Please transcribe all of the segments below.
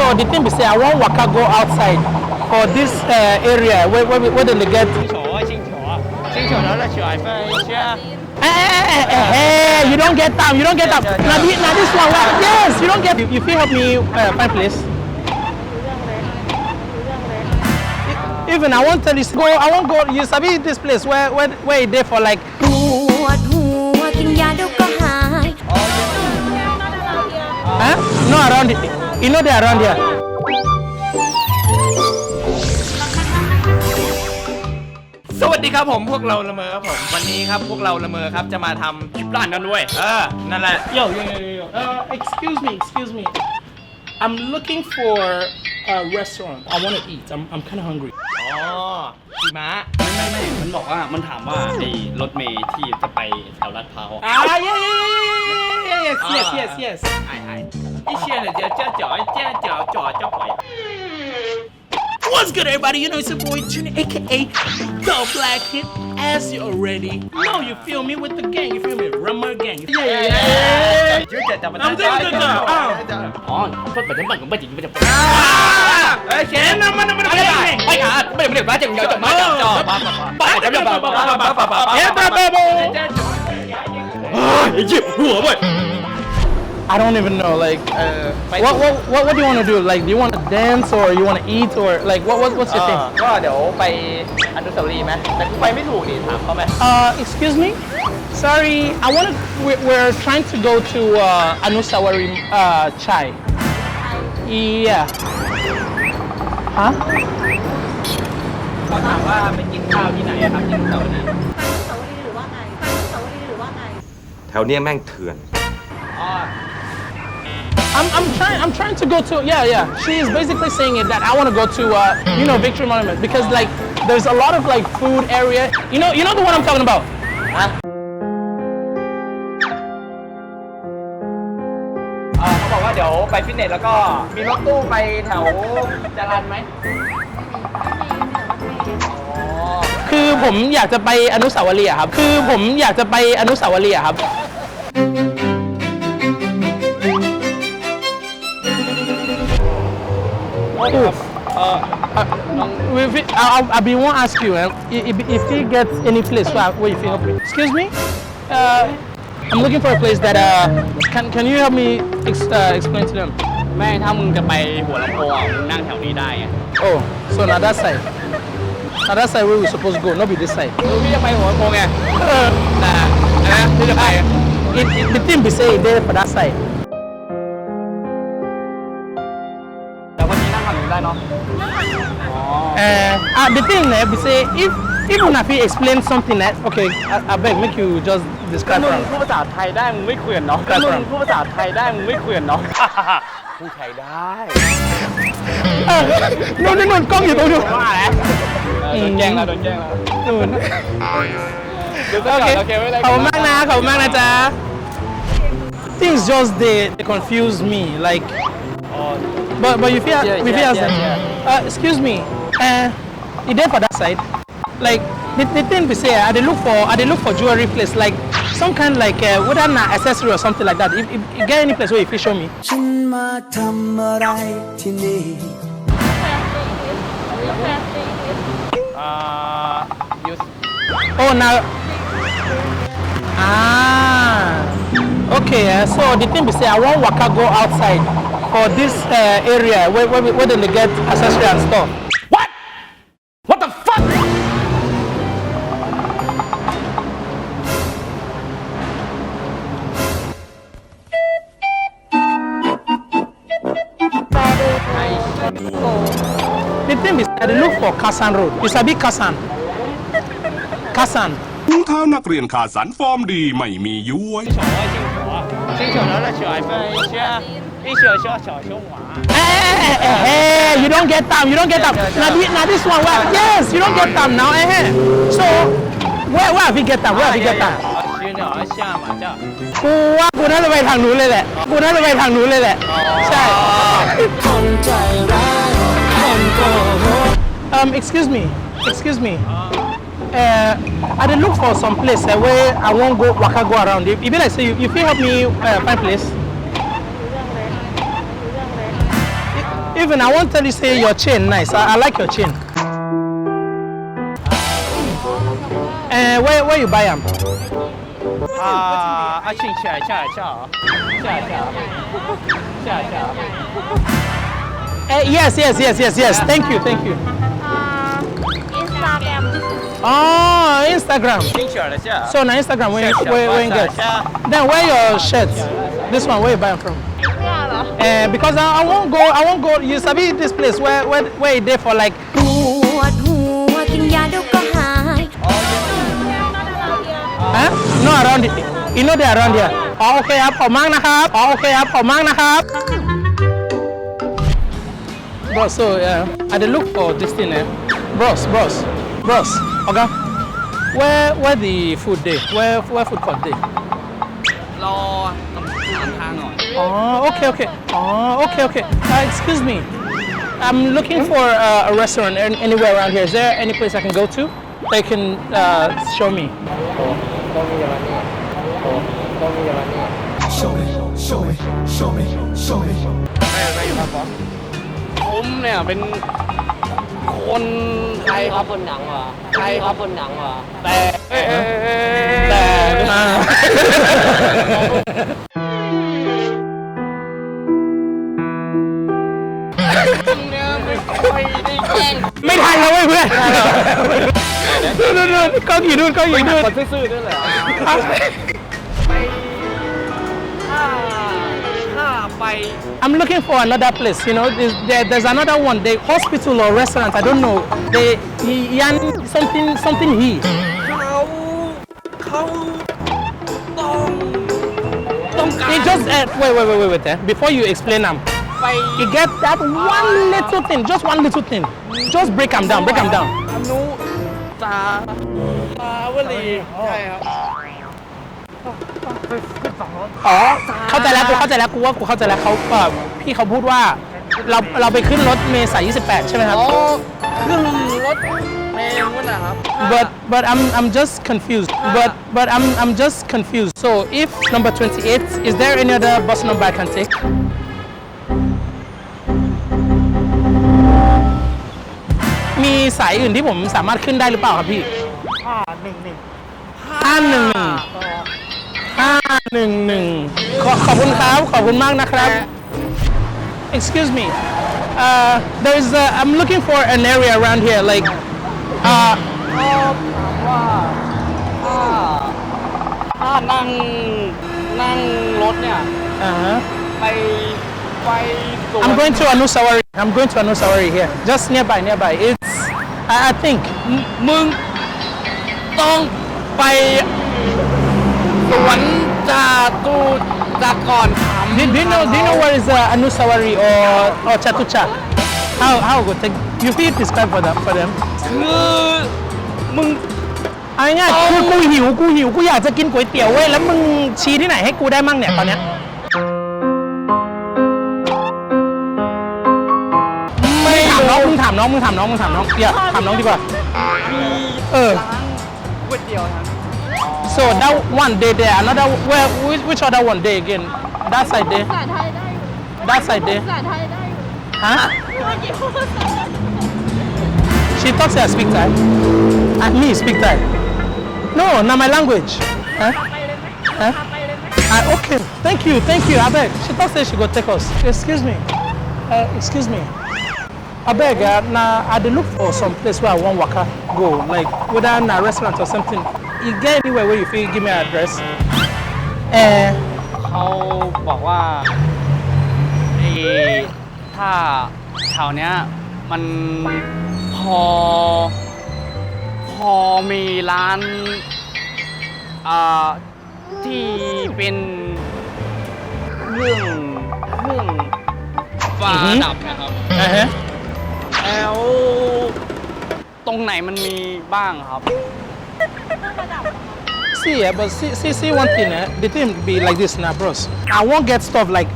So the thing we say, I want waka go outside for this uh, area where, where, where they get. Hey, hey, hey, you don't get time, you don't get time. Now, now this one, yes, you don't get. You, you feel help me uh, find place. Even I won't tell you. Go, I won't go. You sabi this place where where where there for like. Huh? no around it. You know they're around here. สวัสดีครับผมพวกเราละเมอครับผมวันนี้ครับพวกเราละเมอครับจะมาทำคลิปร้านกันด้วยเออนั่นแหละ Yo, yo, yo, yo, yo. Uh, excuse me, excuse me. I'm looking for a restaurant. I want to eat. I'm, I'm kind of hungry. อ๋อขี่ม้าไม่ไม่ไม่มันบอกว่ามันถามว่าไอ้รถเมย์ที่จะไปแถวลาดพร้าวอะ Ah, yeah, yeah, yeah, yeah, yeah, yes, yes, yes, yes. ไอ้ไอ้ What's good, everybody? You know it's your boy Junior, aka The Black Hit, as you already know. You feel me with the gang? You feel me? Rummer gang. Yeah, yeah, yeah. I'm doing I'm Oh. On. Put my number, number, number, number. Ah! Okay, number, number, number. Hey, God. Number, number, number. Just, just, just, just. Number, number, number, number. Yeah, baby. Ah, it's you. Who are we? I don't even know. Like, uh, what, what, what, what do you want to do? Like, do you want to dance or you want to eat or like, what, what what's your thing? ก็เดี๋ยวไปอนุสาวรีย์ไหมแต่กูไปไม่ถูกนี่ถามเขาไหม Uh, excuse me. Sorry, I want to. We're, we're trying to go to uh, Anusawari uh, Chai. Yeah. Huh? เขาถามว่าไปกินข้าวที่ไหนอะครับที่อนุสาวรีย์ แถวเนี้ยแม่งเถื่อน อ๋อ I'm, I'm trying. I'm trying to go to. Yeah, yeah. She is basically saying it that I want to go to, uh, you know, Victory Monument because like there's a lot of like food area. You know, you know the one I'm talking about. เออเขาบอกว่าเดี๋ยวไปฟิตเนสแล้วก็มีรถตู้ไปแถวจรันไหมอ๋อคือผมอยากจะไปอนุสาวรีย์อะครับ คือผมอยากจะไปอนุสาวรีย์อะครับ Oof. Uh, if it, I'll, I'll be one ask you uh, if, if he gets any place where, where you feel okay. Excuse me? Uh, I'm looking for a place that uh, can can you help me ex, uh, explain to them? แม่งถ้ามึงจะไปหัวลำโพงอ่ะมึงนั่งแถวนี้ได้ไง Oh, so now that side. Now that side where we supposed to go, not be this side. พี่จะไปหัวลำโพงไง Uh, นะนะพี่จะไป it, it, the thing be say it there for that side. Uh, uh, the thing there be say if even if he explain something that okay, I, I beg make you just describe มึง for พูดภาษาไทยได้มึงไม่เขื่อนเนาะ ครับ มึงพูดภาษาไทยได้มึงไม่เขื่อนเนาะ ผู้ใช้ได้ uh, no no no กล้องอยู่ตรงนู้น ว่าแล้วโดนแกล้งแล้วโดนแกล้งแล้ว นู่น เดี๋ยวก่อน โอเค โอเคไม่เป็นไร ขอบคุณมากนะขอบคุณมากนะจ๊ะ things just they, they confuse me like but but you feel Yeah, we yeah, feel yeah, uh, excuse me uh, you there for that side? Like the, the thing we say, I they look for I they look for jewelry place like some kind like uh, whether an accessory or something like that. If, if you get any place where you can show me. Uh. Oh now. Ah. Okay. Uh, so the thing we say, I want waka go outside for this uh, area where where, where they get accessory and stuff. Kasan Road. You sabi Kasan? Kasan. ถ้านักเรียนขาสันฟอร์มดีไม่มีย้วย 球啊，星球啊，星球然后再去 iPhone 一下，一球球小熊娃。 Hey, hey, hey, hey, you don't get time. You don't get time. Now, the, now this one, where? Yes, you don't get time now. Eh, eh. So, where, where have you get time? Where have you get time? 好，寻找一下嘛，叫。 กูว่ากูน่าจะไปทางนู้นเลยแหละ กูน่าจะไปทางนู้นเลยแหละ ใช่ คนใจร้ายคนโกหก ก Um, excuse me, excuse me. Uh, I dey look for some place uh, where I wan go waka go around. If, be like say you, you help me uh, find place. Even I want tell you say your chain nice. I, I like your chain. Uh, where where you buy them? Ah, uh, Achin Chia Chia Chia Chia Chia Chia yes, yes, yes, yes, yes. Thank you, thank you. Instagram. Oh, Instagram. So on Instagram, where you, where, where you get? Then where your shirts? This one, where you buy from? Uh, because I, I won't go, I won't go, you sabi this place where, where, where you there for like... Huh? No, around it. You know they are around here. Oh, okay, up oh, for man half. Oh, okay, up oh, for man half. But so, yeah, I look for this thing, eh? Bros, bros, bros. Okay. Where where the food day? Where where food court day? รอตรงทางหน่อย Oh, okay, okay. Oh, okay, okay. Uh, excuse me. I'm looking for uh, a restaurant an- anywhere around here. Is there any place I can go to? They can uh, show me. Show me Show me Show me Show me ผมเนี่ยเป็น คนไทยครับคนหนังว่ะไทยครับคนหนังว่ะแต่แต่ไม่ทันแล้วเว้ยเพื่อนนู่นนู่นนู่นกล้องอยู่นู่นกล้องอยู่นู่นคนซื่อๆด้วยแหละ ถ้าถ้าไป I'm looking for another place. You know, there's, there, there's another one. The hospital or restaurant. I don't know. They yan something something he. เขาเขาต้องต้องการ It just uh, wait wait wait wait wait. Eh? Before you explain them, ไป you get that one little thing, just one little thing. Just break them down. Break them down. อนุตาตาวลีใช่ครับ อ๋อเข้าใจแล้วกูเข้าใจแล้วกูว่ากูเข้าใจแล้วเขาเอ่อพี่เขาพูดว่าเราเราไปขึ้นรถเมษาย28 ใช่ไหมครับอ๋อขึ้นรถเมล์นั่นนะครับ But but I'm I'm just confused. But but I'm I'm just confused. So if number 28, is there any other bus number I can take? มี สายอื่นที่ผมสามารถขึ้นได้หรือเปล่าครับพี่ห้าหนึ่งหนึ่งห้าหนึ่งหนึ่ง ห้าหนึ่งหนึ่งขอขอบคุณครับ ขอบคุณมากนะครับ Excuse me. Uh, there's a, I'm looking for an area around here like uh, ถ้านั่งนั่งรถเนี่ย uh-huh. ไปไปสวน I'm going to Anusawari. I'm going to Anusawari here. Just nearby, nearby. It's, I, I think. มึงต้องไป สวนจาตุจักรก่อนถาม Do, do you know? Do you know where is uh, Anusawari or or Chatuchak? How how good? Take, you feel describe for them for them. คือมึง เอาง่ายๆคือกูหิวกูหิวกูอยากจะกินก๋วยเตี๋ยวเว้ยแล้วมึงชี้ที่ไหนให้กูได้มั่งเนี่ยตอนเนี้ยไม่ถามน้องมึงถามน้องมึงถามน้องมึงถามน้องอย่าถามน้องดีกว่า เออ ก๋วยเตี๋ยวทั้ง So that one day there, another, well, which other one day again? That side there. That side there. Huh? She talks I speak Thai. And me speak Thai. No, not my language. Huh? Huh? I, okay, thank you, thank you, I beg. She thought she go take us. Excuse me. Uh, excuse me. Uh, I beg, uh, now I look for some place where I want waka go, like whether in a restaurant or something. You get anywhere where you feel give me an address? Uh, เขาบอกว่าไอ้ถ้าแถวเนี้ยมันพอ พอมีร้านอ่าที่เป็นเครื่องเครื่องฟ้าอือฮึดับนะครับ uh-huh. แล้วตรงไหนมันมีบ้างครับ See, yeah, but see, see, see one thing, eh? the thing be like this now, bros. I won't get stuff like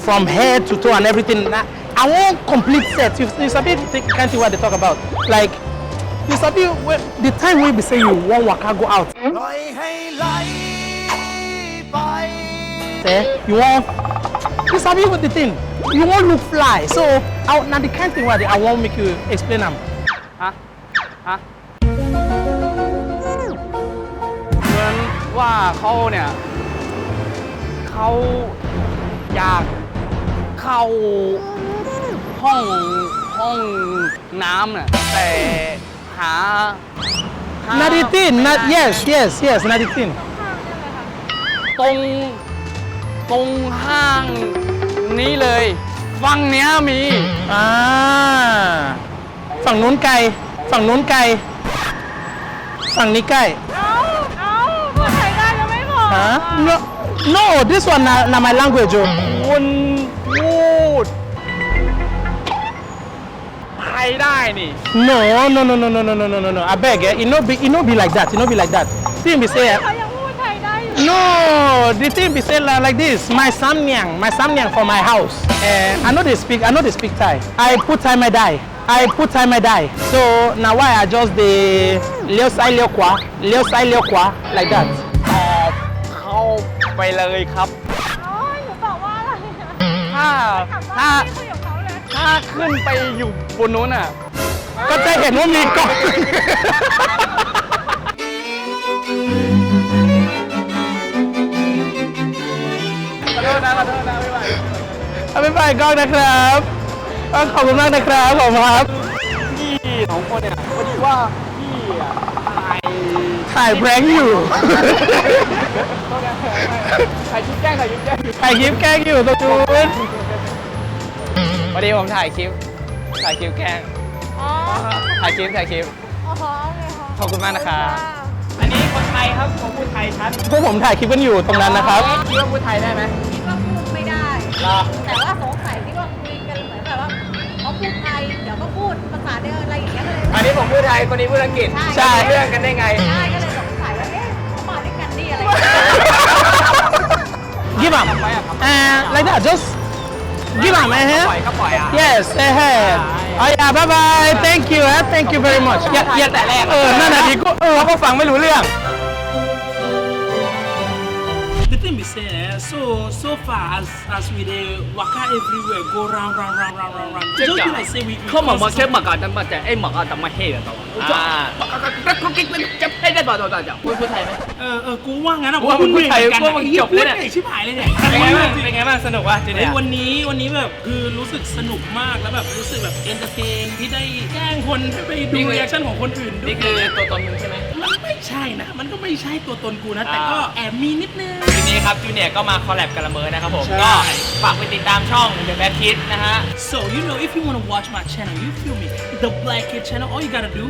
from head to toe and everything. I want complete set. You, you sabi can't thing what they talk about. Like, you sabi the time we be say you want waka go out. Eh, you want You sabi with the thing. You won't look fly. So I, now the kind thing where I won't make you explain them. ฮะ ว่าเขาเนี่ยเขาอยากเข้าห้องห้องน้ำน่ะแต่หาหา Not the thing. Not yes, yes, yes. Not the thing. ตรงตรงห้างนี้เลยฝั่งเนี้ยมี อ่า ฝั่งนู้นไกล ฝั่งนู้นไกล ฝั่งนี้ใกล้เอาเอาพูดไทยได้ ก็ไม่บอก ฮะ no no this one na, na my language oh. คุณพูดไทยได้นี่ no no no no no no no no no no I beg eh it no be it no be like that it no be like that thing be say eh, เขายังพูดไทยได้อยู่ no the thing be say like, like this my samnyang my samnyang for my house eh I know they speak I know they speak Thai I put Thai my die I put Thai my die so na why I just dey เลี้ยวซ้ายเลี้ยวขวาเลี้ยวซ้ายเลี้ยวขวา like that ตอบเข้า ไปเลยครับ โอ้ยหนูบอกว่าอะไรอะถ้าถามถ้าว่าไม่คุยกับเขาเลยถ้าขึ้นไปอยู่บนนู้นอะ ก็จะเห็นว่ามีกล้อง ขอโทษนะขอโทษนะไม่ไหวเอาไม่ไปกล้องนะครับเออขอบคุณมากนะครับผมครับ พี่สองคนเนี่ยพอดีว่าพี่อะถ่ายถ่ายแพร้งอยู่ ถ่ายคลิปแกล้งถ่ายคลิปแกล้งถ่ายคลิปแกล้งอยู่ตรงนู้นพอดีผมถ่ายคลิป ถ่ายคลิปแกล้ง อ๋อถ่ายคลิป ถ่ายคลิป อ๋อโอเคค่ะขอบคุณมากนะครับ อันนี้คนไทยครับผมพูดไทยชัดพวกผมถ่ายคลิปกันอยู่ตรงนั้นนะครับ คิดว่าพูดไทยได้ไหมคิดว่าพูดไม่ได้ รอ แต่ว่าสงสัยที่ว่าคุยกันเหมือนแบบว่าเขาพูดไทย เดี๋ยวก็พูดภาษาเดิมอะไรอย่างเงี้ยก็เลย อันนี้ผมพูดไทย คนนี้พูดอังกฤษใช่เรื่องกันได้ไงใช่ก็เลย give up and like that just give up ป eh ล่อยก็ปล่อยอ่ะ yes eh oh yeah bye bye thank you eh thank you very much อย่าอย่า แต่แรก เออนั่นน่ะดิก็เออเขาก็ฟังไม่รู้เรื่อง thing be say, eh, so so far as as we dey waka everywhere, go round round round round round round. Just be like say we. we เขาบอกมา cross แค่หมักกันมาแต่ไอ้หมักกันแต่ไม่เฮ่กันต่ออ่าจะให้ได้ต่อต่อต่อจะพูดพูดไทยไหม เออเออกูว่างั้นอะกูว่ามึงพูดไทยเหมือนกูว่ามึงไอ้หี้จบเลยเนี่ยพูดก่งชิบหายเลยเนี่ย เป็นไงบ้างเป็นไงบ้างสนุกวะจีเฮ้เนี่ยย วันนี้วันนี้แบบคือรู้สึกสนุกมากแล้วแบบรู้สึกแบบเอนเตอร์เทนที่ได้แกล้งคนให้ไปดูรีแอคชั่นของคนอื่นด้วนี่ยคือตัวตนมึงใช่ไหมมันไม่ ใช่นะ มันก็ไม่ใช่ตัวตนกูนะ แต่ก็อ่าแอบมีนิดนึง ทีนี้ครับจูเนียร์ก็มาคอลแลบกับละเมอนะครับผม ใช่ ก็ฝากไปติดตามช่อง The Bad Kid นะฮะ So you know if you want to watch my channel you feel me the Black Kid channel all you gotta do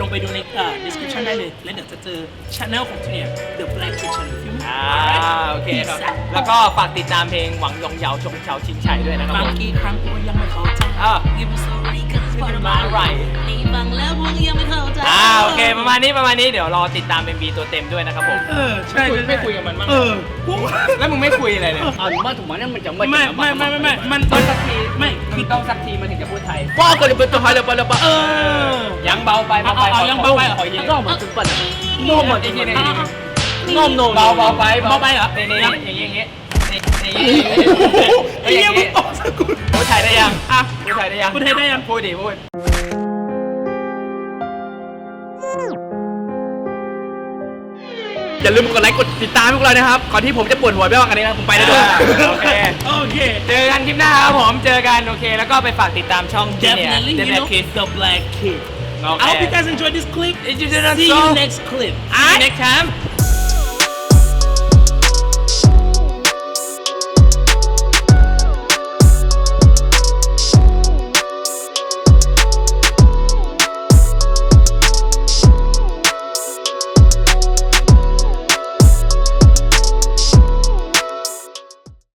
ลงไปดูในเอ่อ description ได้เลย แล้วเดี๋ยวจะเจอ channel ของจูเนียร์ the Black Kid channel feel me อ่า Alright? โอเคครับ Peace out แล้วก็ฝากติดตามเพลงหวังยองเยาวชงเชาชิงชัยด้วยนะครับบาผงมทีครั้งกูก็ยังไม่เข้าใจอ่า Give me sorry cause มาไรนี่ฟังแล้วพวกยังไม่เข้าใจอ่าโอเคประมาณนี้ประมาณนี้เดี๋ยวรอติดตาม MV ตัวเต็มด้วยนะครับผม เออใช่ไม่คุยใช่ไม่คุยกับมันบ้างเออกูแล้วมึงไม่คุยอะไรเลยอ่ามาถูกมันเนี่ยมันจะไม่ไม่ไม่ไม่ไม่มันต้องสักทีไม่คือต้องสักทีมันถึงจะพูดไทยป้าก็เลยเป็นตัวไทยเลยไปเลยไปเออยังเบาไปเบาไปเอายังเบาไปหอขอยิงก็เหมือนจุดปัดโน้มอีกทีหนึงโน้มโน้มเบาเบาไปเบาไปเหรอนี่นี่ยังอย่างงี้อย่างงี้ นี่ไอ้นี่เหี้อยย่างมึงี้งออกสกุลพูดไทยได้ยังอะพูดไทยได้ยังพูดไทยได้ยังพูดดิพูดอย่าลืมกดไลค์กดติดตามพวกเรานะครับ ก่อนที่ผมจะปวดหัวไปว่ากันนี้นะผมไปแล้วด้วยโอเค โอเค เจอกันคลิปหน้าครับผม เจอกันโอเค แล้วก็ไปฝากติดตามช่อง Junior definitely The you Bad know Kid the Black Kid โอเค I hope you guys enjoyed this clip If you didn't see so- you next clip See you next time